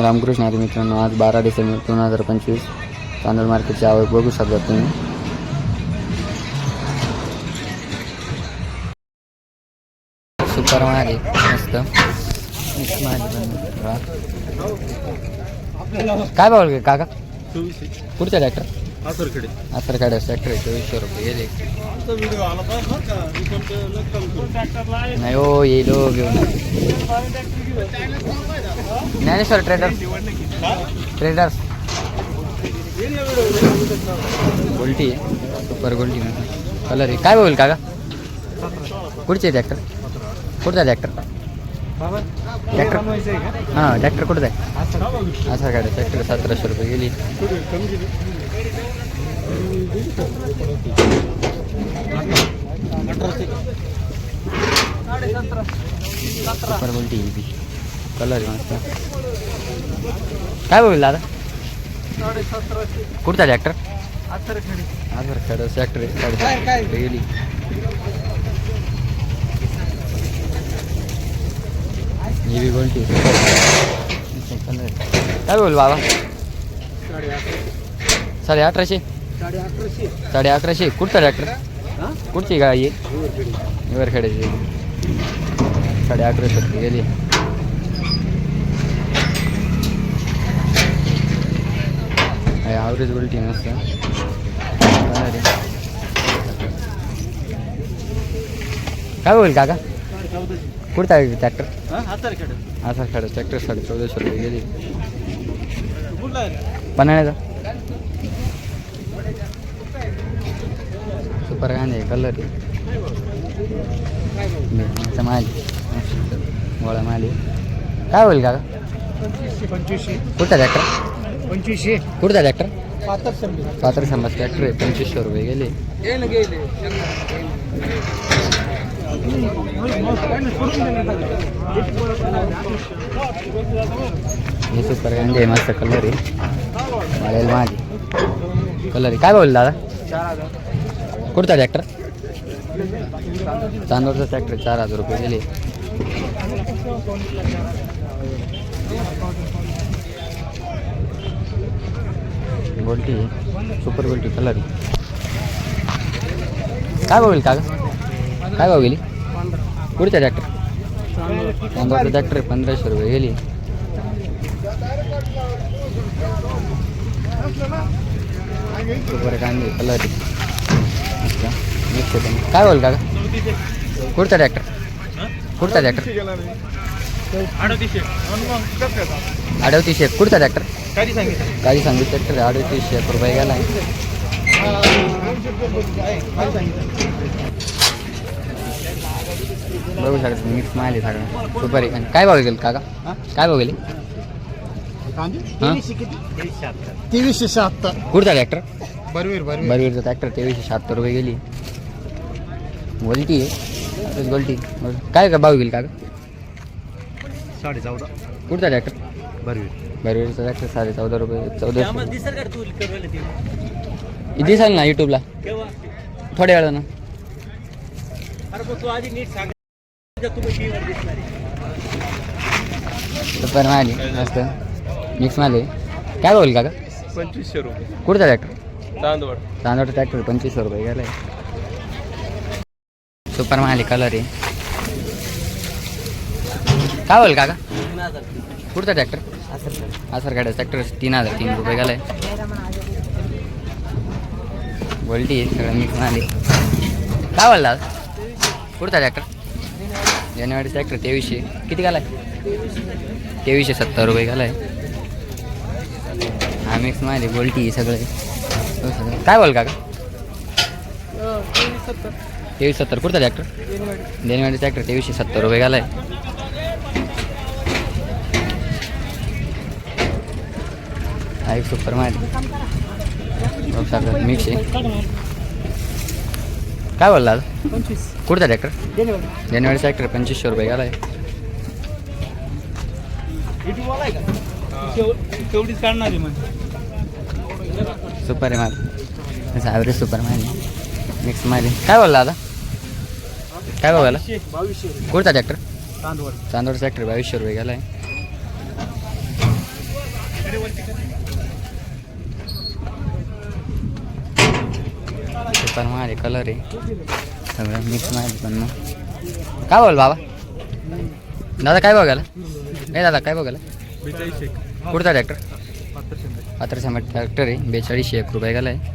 रामकृष्ण हरी मित्रांनो आज बारा डिसेंबर दोन हजार पंचवीस. तांदूळ मार्केटची आवक बघू शकता तुम्ही. सुपर महागे मस्त. काय भाव काका? चोवीसशे पुढचा ट्रॅक्टर आसरकडे ट्रॅक्टर आहे चोवीसशे रुपये लक्कम नाही हो येईल हो घेऊन. ज्ञानेश्वर ट्रेडर ट्रेडर्स गोल्टी आहे. सुपर गोल्टी कलर आहे. काय बोल काका? कुठचे ट्रॅक्टर कुठचा ट्रॅक्टर ट्रॅक्टर हां ट्रॅक्टर कुठचा आहे? असं गाडी ट्रॅक्टर सतराशे रुपये गेली. सुपर गोल्टी कलर मस्त काय बोल दादा? कुठचा ॲक्टर आधार कार्ड ॲक्टर गेली ही बी गोल्टी काय बोल बाबा साडे अठराशे. साडे अकराशे. साडे अकराशे. कुठचा ट्रॅक्टर कुठची गाडी आहे? वरखेड्याची साडे अकराशे गेली. ॲव्हरेज उलटी आहे. काय होईल काका? कुठचा आहे ट्रॅक्टर असा खरं ट्रॅक्टर साडे चौदाशे रुपये गेली. पन्हाळ्याचा सुपर गाणे कलर माल. गोळा माली काय होईल काका? पंचवीसशे कुठचा ट्रॅक्टर पंचवीसशे. कुठचा ट्रॅक्टर पातर समजा ट्रॅक्टर आहे. पंचवीसशे रुपये गेले. हे सुपर आहे. मस्त कलर आहे. वाळेल माझी कलर आहे. काय बोल दादा? कुठचा ट्रॅक्टर चांदवरचा ट्रॅक्टर चार हजार रुपये गेले गोल्टी सुपर गोल्टी कलर. काय भाव का काय भाव गेली कुठचा ट्रॅक्टर चांदवरचा ट्रॅक्टर पंधराशे रुपये गेली. सुपर कांदे कलर. काय बोल काका? कुठचा ट्रॅक्टर कुठचा ट्रॅक्टर अडवतीसशे एक कुठचा ट्रॅक्टर काही सांगितलं? काही सांगितलं? ट्रॅक्टर अडवतीसशे एक रुपये गेला बघू शकता मिक्स माल आहे सगळं. सुपर काय भाव गेली काका? काय भाव गेली? तेवीसशे शहात्तर कुठचा ट्रॅक्टर बरवीर बरवीर. बरवीरचा ट्रॅक्टर तेवीसशे शहात्तर रुपये गेली. गोल्टी आहे. गोल्टी काय का भाव गेली काका साडे चौदा. कुठचा ट्रॅक्टर बरवीर बरवीरचा ट्रॅक्टर साडे चौदा रुपये चौदा दिसाल ना यूट्यूबला थोड्या वेळानं. सुपर माली मस्त. मिक्स माले काय बोल काका? पंचवीसशे रुपये. कुठचा ट्रॅक्टर तांदूळ तांदूळ ट्रॅक्टर पंचवीस रुपये गेलाय. सुपर माली कलर आहे. काय बोल काका? कुठचा ट्रॅक्टर आसर गाड्या ट्रॅक्टर तीन हजार तीन रुपये गेलाय. बोलटी आहे सगळं मिक्स माली काय बोलला कुठचा ट्रॅक्टर जानेवारी ट्रॅक्टर तेवीसशे. किती गेलाय? तेवीसशे सत्तर रुपये गेलाय. हा मिक्स माहिती बोलटी आहे सगळं. सगळं. काय बोल काका? हो, तेवीस सत्तर. कुठचा ट्रॅक्टर जानेवारी ट्रॅक्टर तेवीसशे सत्तर रुपये गेलाय हा एक सुपर माहिती मिक्स आहे. काय बोलला कुठचा ट्रॅक्टर जानेवारी ट्रॅक्टर पंचवीसशे रुपये तेवढीच काढणार आहे सुपर आहे माझं ॲव्हरेज सुपर माहिती मिक्स माहिती काय बोलला दादा काय बघायला बावीसशे कुठचा ट्रॅक्टर तांदूळ चांदोड ट्रॅक्टर बावीसशे रुपये गेलाय. सुपर मारे कलर आहे. सगळं मिक्स माहिती पण मग काय बोल बाबा? दादा काय बघायला नाही दादा काय बघायला कुठचा ट्रॅक्टर बहात्तर शंभर. पात्र शंभर ट्रॅक्टर आहे. बेचाळीसशे एक रुपये गेला आहे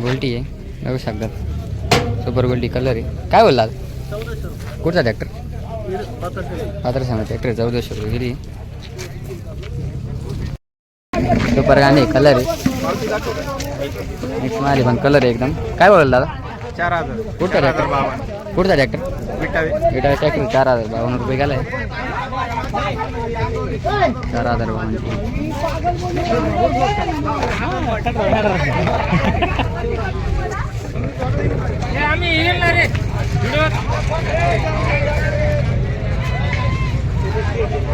गोल्टी आहे. बघू शकतात सुपर गोल्टी कलर आहे. काय बोलला कुठचा ट्रॅक्टर पात्र शंभर ट्रॅक्टर चौदाशे रुपये गेली सुपर गाणे कलर आहे. मिक्स मारली पण कलर आहे एकदम. काय बोलाल दादा? चार हजार. कुठचा ट्रॅक्टर कुठचा ट्रॅक्टर विटावे बेटा ट्रॅक्टर चार हजार बावन्न रुपये गेलाय. चार हजार बावन्न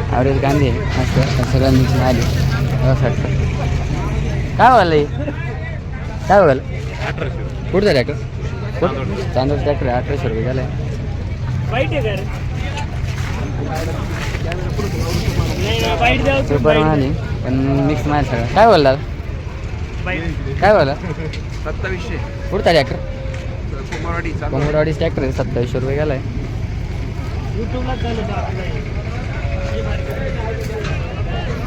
ॲव्हरेज गांधी आहे मस्त सगळं मिक्स आली वाटतं काय बघायला काय बघायला कुठचा ट्रॅक्टर चांदोर ट्रॅक्टर अठराशे रुपये गेलाय सुपर माली पण मिक्स माल सगळं. काय बोलला? काय बोला सत्तावीसशे. कुठचा ट्रॅक्टर कुमारवाडी कोंबडवाडी ट्रॅक्टर आहे सत्तावीसशे रुपये गेलाय.